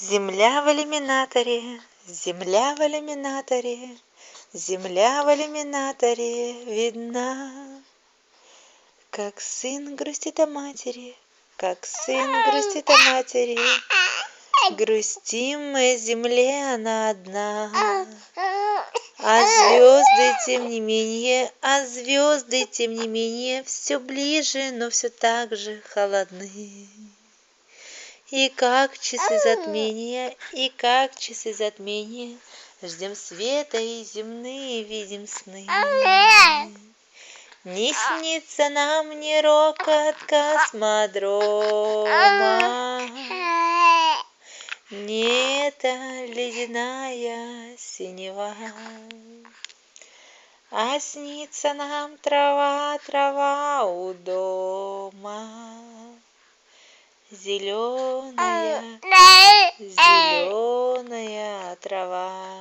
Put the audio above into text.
земля в иллюминаторе земля в иллюминаторе земля в иллюминаторе видна. Как сын грустит о матери как сын грустит о матери грустим мы земле она одна. А звезды тем не менее а звезды тем не менее все ближе но все так же холодны и как часы затмения и как часы затмения. Ждем света и земные видим сны. Не снится нам ни рокот космодрома. Не эта ледяная синева. А снится нам трава трава у дома зеленая зеленая трава